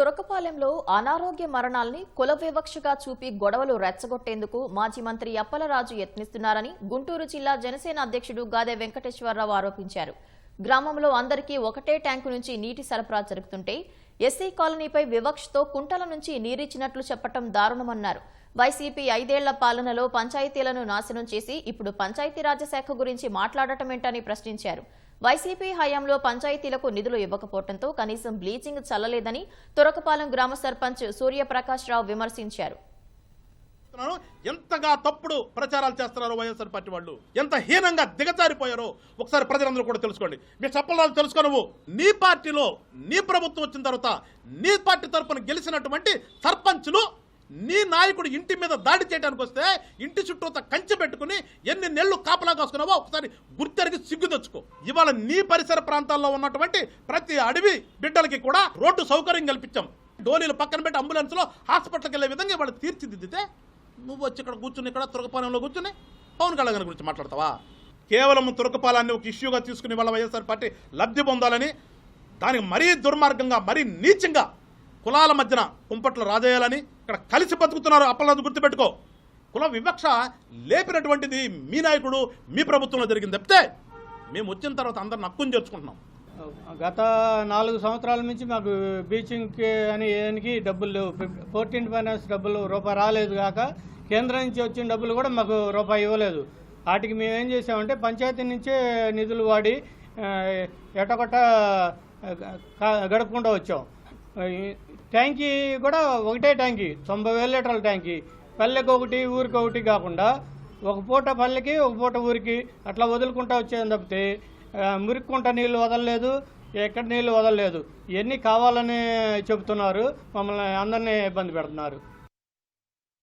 తురకపాలెంలో అనారోగ్య మరణాల్ని కుల వివక్షగా చూపి గొడవలు రెచ్చగొట్టేందుకు మాజీ మంత్రి అప్పలరాజు యత్నిస్తున్నారని గుంటూరు జిల్లా జనసేన అధ్యక్షుడు గాదే వెంకటేశ్వరరావు ఆరోపించారు. గ్రామంలో అందరికీ ఒకటే ట్యాంకు నుంచి నీటి సరఫరా జరుగుతుంటే ఎస్సీ కాలనీపై వివక్షతో కుంటల నుంచి నీరిచ్చినట్లు చెప్పటం దారుణమన్నారు. వైసీపీ ఐదేళ్ళ పాలనలో పంచాయతీలను నాశనం చేసి ఇప్పుడు పంచాయతీరాజ్ శాఖ గురించి మాట్లాడటమేంటని ప్రశ్నించారు. వైసీపీ హయాంలో పంచాయతీలకు నిధులు ఇవ్వకపోవడంతో కనీసం బ్లీచింగ్ చల్లలేదని తురకపాలెం గ్రామ సర్పంచ్ సూర్యప్రకాష్ రావు విమర్శించారు. ఎంతగా తప్పుడు ప్రచారాలు చేస్తున్నారో వైఎస్ఆర్ పార్టీ వాళ్ళు? ఎంత హీనంగా దిగజారిపోయారో ఒకసారి ప్రజలందరూ కూడా తెలుసుకోండి. మీరు చెప్పలేదు తెలుసుకో నువ్వు. నీ పార్టీలో నీ ప్రభుత్వం వచ్చిన తర్వాత నీ పార్టీ తరపున గెలిచినటువంటి సర్పంచ్లు నీ నాయకుడు ఇంటి మీద దాడి చేయడానికి వస్తే ఇంటి చుట్టూత కంచె పెట్టుకుని ఎన్ని నెలలు కాపలా కాసుకున్నావో ఒకసారి గుర్తెరిగి సిగ్గు తెచ్చుకో. ఇవాళ నీ పరిసర ప్రాంతాల్లో ఉన్నటువంటి ప్రతి అడవి బిడ్డలకి కూడా రోడ్డు సౌకర్యం కల్పించాం. డోలీలు పక్కన పెట్టి అంబులెన్స్లో హాస్పిటల్కి వెళ్ళే విధంగా వాళ్ళు తీర్చిదిద్దితే నువ్వు వచ్చి ఇక్కడ కూర్చుని ఇక్కడ తురకపాలెంలో కూర్చుని పవన్ కళ్యాణ్ గురించి మాట్లాడతావా? కేవలం తురకపాలాన్ని ఒక ఇష్యూగా తీసుకుని వాళ్ళ వైఎస్ఆర్ పార్టీ లబ్ధి పొందాలని దానికి మరీ దుర్మార్గంగా మరీ నీచంగా కులాల మధ్యన కుంపట్లు రాజేయాలని ఇక్కడ కలిసి బతుకుతున్నారు. అప్పలనాథ్ గుర్తుపెట్టుకో. కుల వివక్ష లేపినటువంటిది మీ నాయకుడు మీ ప్రభుత్వంలో జరిగింది. తప్పితే మేము వచ్చిన తర్వాత అందరిని హక్కుని చేర్చుకుంటున్నాం. గత నాలుగు సంవత్సరాల నుంచి మాకు బీచింగ్కి అని ఏనికి డబ్బులు లేవు. ఫోర్టీన్ ఫైనాన్స్ డబ్బులు రూపాయి రాలేదు కాక కేంద్రం నుంచి వచ్చిన డబ్బులు కూడా మాకు రూపాయి ఇవ్వలేదు. వాటికి మేము ఏం చేసామంటే పంచాయతీ నుంచే నిధులు వాడి ఎటగొట్ట గడుపుకుంటూ వచ్చాం. ట్యాంకీ కూడా ఒకటే ట్యాంకీ తొంభై వేల లీటర్ల ట్యాంకీ. పల్లెకి ఒకటి ఊరికి ఒకటి కాకుండా ఒక పూట పల్లెకి ఒక పూట ఊరికి అట్లా వదులుకుంటా వచ్చేది తప్పితే మురిక్కుంట నీళ్ళు వదలలేదు ఎక్కడ నీళ్ళు వదలలేదు. ఇవన్నీ కావాలని చెబుతున్నారు మమ్మల్ని అందరినీ ఇబ్బంది పెడుతున్నారు.